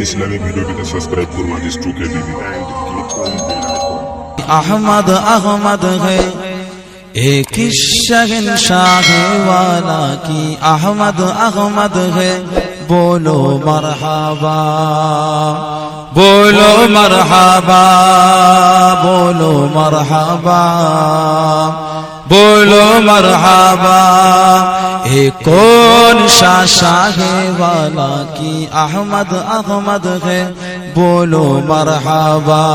Islamic ভিডিওটিতে subscribe করুন আজিজ টুকে TV and click on bell icon Ahmad Ahmad है एक शगन शाह वाला की अहमद अहमद है बोलो मरहबा बोलो मरहबा बोलो मरहबा বলো মরহাবা, এ কোন শাহেওয়ালা কি আহমদ আহমদ হে? বলো মরহাবা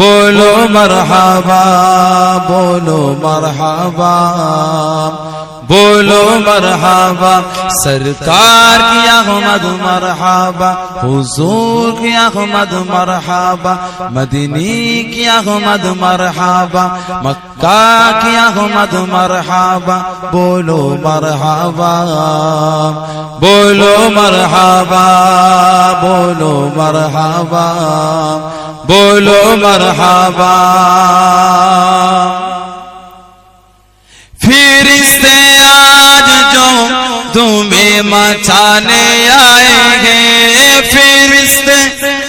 বলো মরহাবা বলো মরহাবা। बोलो मरहबा बोलो मरहबा सरकार की अहमद मरहबा हुजूर की अहमद मरहबा मदनी की अहमद मरहबा मक्का की अहमद मरहबा बोलो मरहबा बोलो मरहबा बोलो मरहबा बोलो मरहबा مچانے آئے ہیں۔ فرست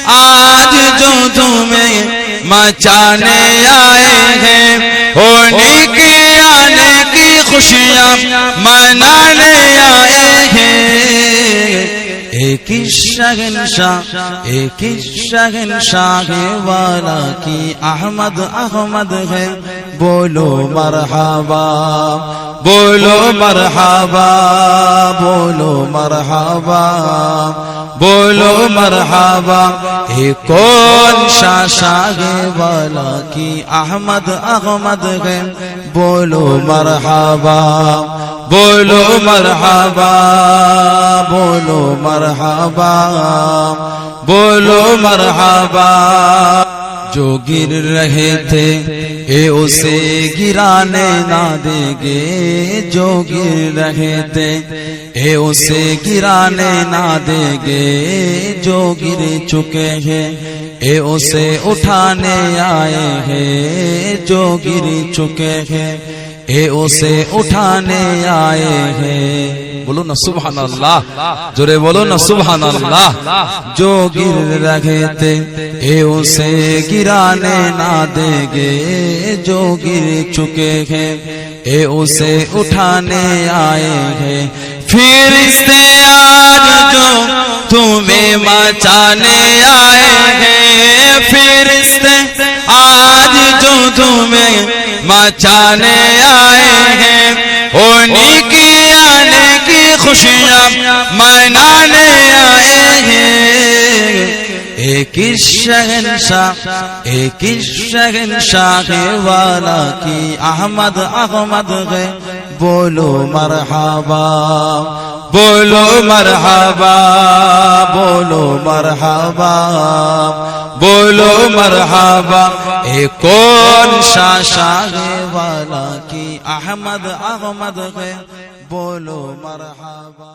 آج جو تمہیں مچانے آئے ہیں۔ ہولی کے آنے کی خوشیاں منانے آئے ہیں۔ ایک شگن شاہ ایک شگن شاہ والا کی احمد احمد ہے۔ বলো মারহাবা বলো মারহাবা বলো মারহাবা বলো মারহাবা হে কোন শাশাগে বালা কি আহমদ আহমদ গে? বলো মারহাবা বলো মারহাবা বলো মারহাবা বলো মারহাবা। যোগীর রহে थे اے اسے گرانے نہ دیں گے جو گر رہے تھے۔ اے اسے گرانے نہ دیں گے جو گر چکے ہیں۔ اے اسے اٹھانے آئے ہیں جو گر چکے ہیں۔ کہ اسے اٹھانے آئے ہیں۔ بولو نا سبحان اللہ۔ جورے بولو نا سبحان اللہ۔ جو گر رہے تھے اے اسے گرانے نہ دیں گے۔ جو گر چکے ہیں اے اسے اٹھانے آئے ہیں۔ پھر سے آج جو تمہیں مچانے آئے ہیں۔ پھر سے آج جو تمہیں मचाने आए हैं होने की आने की खुशियाँ मनाने आए हैं एक ही शहनशाह एक ही शहनशाह वाला की अहमद अहमद है बोलो मरहबा बोलो मरहबा बोलो मरहबा बोलो मरहबा اے کون شاہ شاہ والا کی احمد احمد ہے بولو مرحبا